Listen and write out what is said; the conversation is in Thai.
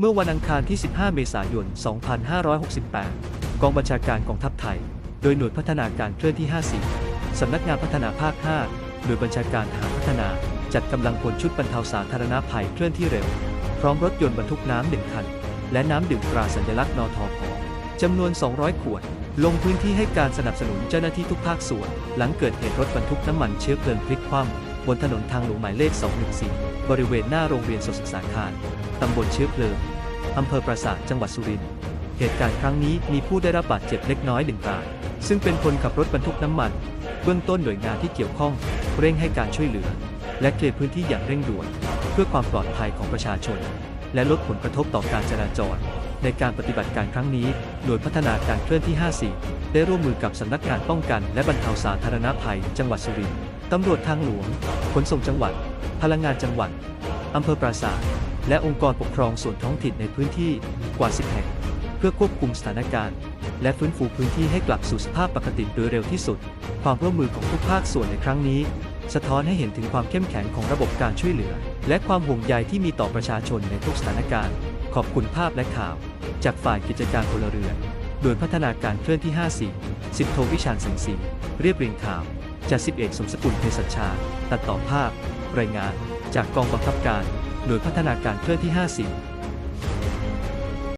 เมื่อวันอังคารที่ 15 เมษายน 2568 กองบัญชาการกองทัพไทย โดยหน่วยพัฒนาการเคลื่อนที่ 54 สำนักงานพัฒนาภาค 5 หน่วยบัญชาการทหารพัฒนา จัดกำลังพลชุดบรรเทาสาธารณภัยเคลื่อนที่เร็ว พร้อมรถยนต์บรรทุกน้ำหนึ่งคัน และน้ำดื่มตราสัญลักษณ์นทพจำนวน 200 ขวด ลงพื้นที่ให้การสนับสนุนเจ้าหน้าที่ทุกภาคส่วน หลังเกิดเหตุรถบรรทุกน้ำมันเชื้อเพลิงพลิกคว่ำ บนถนนทางหลวงหมายเลข 214 บริเวณหน้าโรงเรียนสดศึกษาคาร ตำบลเชื้อเพลิง อำเภอปราสาท จังหวัดสุรินทร์ เหตุการณ์ครั้งนี้มีผู้ได้รับบาดเจ็บเล็กน้อยหนึ่งราย ซึ่งเป็นคนขับรถบรรทุกน้ำมัน เบื้องต้นหน่วยงานที่เกี่ยวข้อง เร่งให้การช่วยเหลือ และเคลียร์พื้นที่อย่างเร่งด่วน เพื่อความปลอดภัยของประชาชน และลดผลกระทบต่อการจราจร ในการปฏิบัติการครั้งนี้ หน่วยพัฒนาการเคลื่อนที่ 54 ได้ร่วมมือกับสำนักงานป้องกัน และบรรเทาสาธารณภัย จังหวัดสุรินทร์ ตำรวจทางหลวง ขนส่งจังหวัด พลังงานจังหวัด อำเภอปราสาท และองค์กรปกครองส่วนท้องถิ่นในพื้นที่กว่า 10 แห่ง เพื่อควบคุมสถานการณ์ และฟื้นฟูพื้นที่ให้กลับสู่สภาพปกติโดยเร็วที่สุด ความร่วมมือของทุกภาคส่วนในครั้งนี้ สะท้อนให้เห็นถึงความเข้มแข็งของระบบการช่วยเหลือ และความห่วงใยที่มีต่อประชาชนในทุกสถานการณ์ ขอบคุณภาพและข่าว จากฝ่ายกิจการพลเรือนโดยพัฒนาการเคลื่อนที่ 54สิบโทวิชาญสังสี เรียบเรียงข่าว จาสิบเอกสมสกุลเภสัชชา ตัดต่อภาพ รายงาน จากกองบังคับการ หน่วยพัฒนาการเคลื่อนที่54